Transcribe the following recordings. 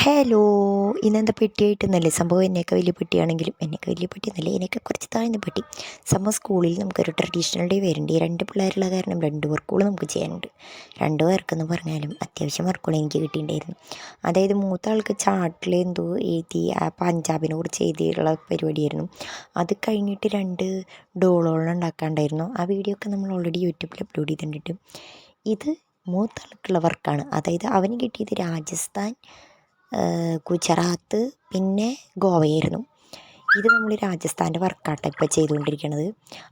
Hello ഇന്നെന്താ പെട്ടിയായിട്ടൊന്നല്ലേ സംഭവം. എന്നെയൊക്കെ വലിയ പെട്ടിയാണെങ്കിലും എന്നെയൊക്കെ വലിയ പെട്ടി എന്നല്ലേ എന്നെയൊക്കെ കുറച്ച് താഴ്ന്ന പെട്ടി. സംഭവം സ്കൂളിൽ നമുക്കൊരു ട്രഡീഷണൽ ഡേ വരുന്നുണ്ട്. ഈ രണ്ട് പിള്ളേരുള്ള കാരണം രണ്ട് വർക്കുകൾ നമുക്ക് ചെയ്യാനുണ്ട്. രണ്ട് വർക്കെന്ന് പറഞ്ഞാലും അത്യാവശ്യം വർക്കുകൾ എനിക്ക് കിട്ടിയിട്ടുണ്ടായിരുന്നു. അതായത് മൂത്ത ആൾക്ക് ചാട്ടിൽ എന്തോ എഴുതി പഞ്ചാബിനെ കുറിച്ച് എഴുതിയുള്ള പരിപാടിയായിരുന്നു. അത് കഴിഞ്ഞിട്ട് രണ്ട് ഡോളോളം ഉണ്ടാക്കാണ്ടായിരുന്നു ആ വീഡിയോ ഒക്കെ നമ്മൾ ഓൾറെഡി യൂട്യൂബിൽ അപ്ലോഡ് ചെയ്തിട്ടുണ്ട്. ഇത് മൂത്ത ആൾക്കുള്ള വർക്കാണ് അതായത് അവന് കിട്ടിയത് രാജസ്ഥാൻ ഗുജറാത്ത് പിന്നെ ഗോവയായിരുന്നു. ഇത് നമ്മൾ രാജസ്ഥാന്റെ വർക്കാട്ട ഇപ്പോൾ ചെയ്തുകൊണ്ടിരിക്കുന്നത്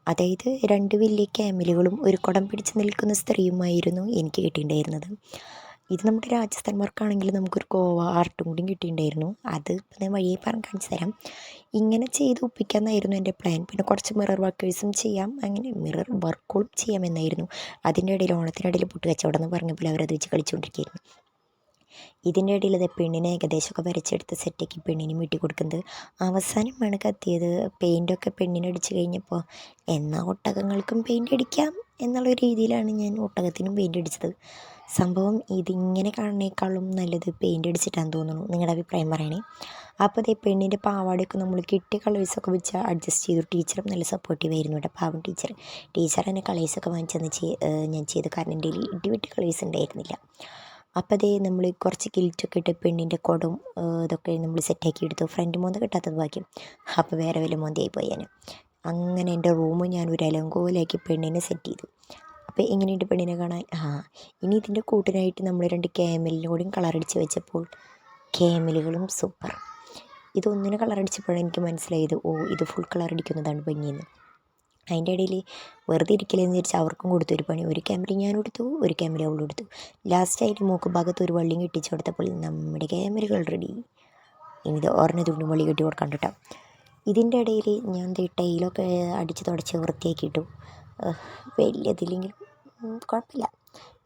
അതായത് രണ്ട് വലിയ ക്യാമലുകളും ഒരു കുടം പിടിച്ച് നിൽക്കുന്ന സ്ത്രീയുമായിരുന്നു എനിക്ക് കിട്ടിയിട്ടുണ്ടായിരുന്നത്. ഇത് നമ്മുടെ രാജസ്ഥാൻ വർക്കാണെങ്കിൽ നമുക്കൊരു ഗോവ ആർട്ടും കൂടി കിട്ടിയിട്ടുണ്ടായിരുന്നു. അത് ഞാൻ വഴിയെ പറഞ്ഞ് കാണിച്ചു തരാം. ഇങ്ങനെ ചെയ്ത് ഒപ്പിക്കാമെന്നായിരുന്നു എന്റെ പ്ലാൻ. പിന്നെ കുറച്ച് മിറർ വർക്കേഴ്സും ചെയ്യാം. അങ്ങനെ മിറർ വർക്കുകളും ചെയ്യാമെന്നായിരുന്നു. അതിന്റെ ഇടയിൽ ഓണത്തിനിടയിൽ പൊട്ടുകച്ചവടം എന്ന് പറഞ്ഞപ്പോൾ അവരത് വെച്ച് കളിച്ചുകൊണ്ടിരിക്കുകയായിരുന്നു. ഇതിന്റെ ഇടയിൽ അത് പെണ്ണിനെ ഏകദേശമൊക്കെ വരച്ചെടുത്ത് സെറ്റാക്കി പെണ്ണിന് വീട്ടിൽ കൊടുക്കുന്നത്. അവസാനമാണ് കത്തിയത്. പെയിന്റൊക്കെ പെണ്ണിനടിച്ച് കഴിഞ്ഞപ്പോൾ എന്നാൽ ഒട്ടകങ്ങൾക്കും പെയിന്റ് അടിക്കാം എന്നുള്ള രീതിയിലാണ് ഞാൻ ഒട്ടകത്തിനും പെയിന്റ് അടിച്ചത്. സംഭവം ഇതിങ്ങനെ കാണുന്നേക്കാളും നല്ലത് പെയിന്റ് അടിച്ചിട്ടാന്ന് തോന്നുന്നു. നിങ്ങളുടെ അഭിപ്രായം പറയണേ. അപ്പോൾ അതേ പെണ്ണിന്റെ പാവാടയൊക്കെ നമ്മൾ കിട്ടിയ കളേഴ്സൊക്കെ വെച്ച് അഡ്ജസ്റ്റ് ചെയ്തു. ടീച്ചറും നല്ല സപ്പോർട്ടീവ് ആയിരുന്നു കേട്ടോ. പാവം ടീച്ചർ ടീച്ചർ എന്നെ കളേഴ്സൊക്കെ വാങ്ങിച്ചെന്ന് ഞാൻ ചെയ്തു കാരണം എന്റെ ഇടിവിട്ട് കളേഴ്സ് ഉണ്ടായിരുന്നില്ല. അപ്പോൾ അതേ നമ്മൾ കുറച്ച് കിൽറ്റൊക്കെ ഇട്ട് പെണ്ണിന്റെ കുടം ഇതൊക്കെ നമ്മൾ സെറ്റാക്കി എടുത്തു. ഫ്രണ്ട് മോന്ത കിട്ടാത്തത് ബാക്കി. അപ്പോൾ വേറെ വല്ല മോന്തയായി പോയി ഞാൻ അങ്ങനെ എന്റെ റൂം ഞാൻ ഒരു അലങ്കോലാക്കി പെണ്ണിനെ സെറ്റ് ചെയ്തു. അപ്പോൾ എങ്ങനെയുണ്ട് പെണ്ണിനെ കാണാൻ? ആ ഇനി ഇതിന്റെ കൂട്ടിനായിട്ട് നമ്മൾ രണ്ട് ക്യാമലിനും കളറടിച്ച് വെച്ചപ്പോൾ ക്യാമലുകളും സൂപ്പർ ഇതൊന്നിനെ കളറടിച്ചപ്പോഴാണ് എനിക്ക് മനസ്സിലായത് ഓ ഇത് ഫുൾ കളറടിക്കുന്നതാണ് ഭംഗിയെന്ന് അതിന്റെ ഇടയിൽ വെറുതെ ഇരിക്കലെന്ന് വിചാരിച്ച് അവർക്കും കൊടുത്തു ഒരു പണി. ഒരു ക്യാമറ ഞാൻ കൊടുത്തു ഒരു ക്യാമറ അവൾ കൊടുത്തു. ലാസ്റ്റായിട്ട് മൂക്ക് ഭാഗത്ത് ഒരു വള്ളിയും കെട്ടിച്ച് കൊടുത്തപ്പോൾ നമ്മുടെ ക്യാമറകൾ റെഡി ഇനി ഇത് ഓർണ തുണി വള്ളി കെട്ടി കൊടുക്കാൻ കേട്ടോ ഇതിന്റെ ഇടയിൽ ഞാൻ ടൈലൊക്കെ അടിച്ച് തുടച്ച് വൃത്തിയാക്കിയിട്ടു. വലിയതില്ലെങ്കിലും കുഴപ്പമില്ല.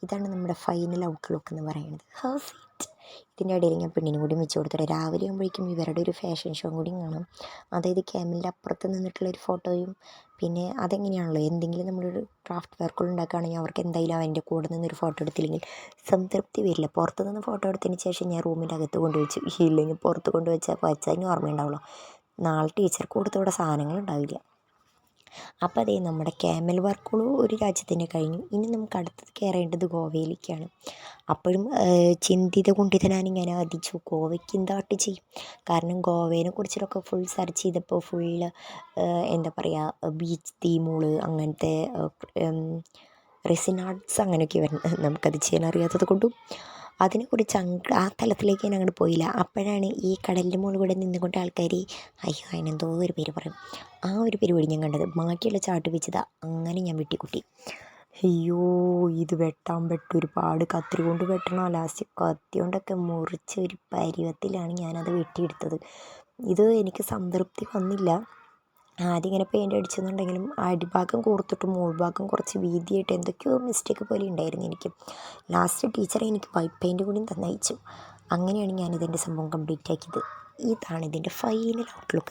ഇതാണ് നമ്മുടെ ഫൈനൽ ഔട്ട്ലുക്ക് എന്ന് പറയുന്നത്. സ്വീറ്റ് ഇതിന്റെ ഇടയിൽ ഞാൻ പെണ്ണിനും കൂടി വെച്ച് കൊടുത്തിട്ട് രാവിലെ ആകുമ്പോഴേക്കും ഇവരുടെ ഒരു ഫാഷൻ ഷോ കൂടി കാണും. അതായത് ക്യാമലിന്റെ അപ്പുറത്ത് നിന്നിട്ടുള്ള ഒരു ഫോട്ടോയും പിന്നെ അതെങ്ങനെയാണല്ലോ? എന്തെങ്കിലും നമ്മളൊരു ക്രാഫ്റ്റ് വർക്കുകൾ ഉണ്ടാക്കുകയാണെങ്കിൽ അവർക്ക് എന്തായാലും അവന്റെ കൂടെ നിന്നൊരു ഫോട്ടോ എടുത്തില്ലെങ്കിൽ സംതൃപ്തി വരില്ല. പുറത്ത് നിന്ന് ഫോട്ടോ എടുത്തതിന് ശേഷം ഞാൻ റൂമിന്റെ അകത്ത് കൊണ്ടുവച്ചു ഇല്ലെങ്കിൽ പുറത്ത് കൊണ്ടുവച്ചാൽ വച്ചാൽ ഓർമ്മയുണ്ടാവുള്ളൂ. നാളെ ടീച്ചർക്ക് കൊടുത്തവിടെ സാധനങ്ങൾ ഉണ്ടാവില്ല. അപ്പോൾ അതേ നമ്മുടെ ക്യാമൽ വർക്കുകളും ഒരു രാജ്യത്തിന് കഴിഞ്ഞു. ഇനി നമുക്ക് അടുത്തത് കയറേണ്ടത് ഗോവയിലേക്കാണ്. അപ്പോഴും ചിന്തിത കുണ്ഠിതനാണ് ഞാൻ ആദിച്ചു. ഗോവയ്ക്ക് എന്താട്ട് ചെയ്യും? കാരണം ഗോവേനെ കുറിച്ചിട്ടൊക്കെ ഫുൾ സെർച്ച് ചെയ്തപ്പോൾ ഫുള്ള് എന്താ പറയുക ബീച്ച് തീമുകൾ അങ്ങനത്തെ റെസിൻ ആർട്സ് അങ്ങനെയൊക്കെ വരുന്നത് നമുക്കത് ചെയ്യാൻ അറിയാത്തത് കൊണ്ടും അതിനെക്കുറിച്ച് അങ്ങ് ആ തലത്തിലേക്ക് ഞാൻ അങ്ങോട്ട് പോയില്ല. അപ്പോഴാണ് ഈ കടലിന്റെ മുകളിൽ കൂടെ നിന്നുകൊണ്ട് ആൾക്കാർ അയ്യോ അതിനെന്തോ ഒരു പേര് പറയും. ആ ഒരു പരിപാടി ഞാൻ കണ്ടത്. ബാക്കിയുള്ള ചാട്ട് വെച്ചതാ അങ്ങനെ ഞാൻ വെട്ടിക്കുട്ടി. അയ്യോ ഇത് വെട്ടാൻ പറ്റും ഒരുപാട് കത്തിരി കൊണ്ട് വെട്ടണോ. ലാസ്റ്റ് കത്തി കൊണ്ടൊക്കെ മുറിച്ച ഒരു പരുവത്തിലാണ് ഞാനത് വെട്ടിയെടുത്തത്. ഇത് എനിക്ക് സംതൃപ്തി വന്നില്ല. ആദ്യം ഇങ്ങനെ പെയിന്റ് അടിച്ചെന്നുണ്ടെങ്കിലും അടിഭാഗം കൂർത്തിട്ട് മുകൾഭാഗം കുറച്ച് വീതിയായിട്ട് എന്തൊക്കെയോ മിസ്റ്റേക്ക് പോലെ ഉണ്ടായിരുന്നു എനിക്ക്. ലാസ്റ്റ് ടീച്ചർ എനിക്ക് വൈറ്റ് പെയിന്റ് കൂടി തന്നയച്ചു. അങ്ങനെയാണ് ഞാനിതിന്റെ സംഭവം കംപ്ലീറ്റ് ആക്കിയത്. ഇതാണ് ഇതിന്റെ ഫൈനൽ ഔട്ട്ലുക്ക്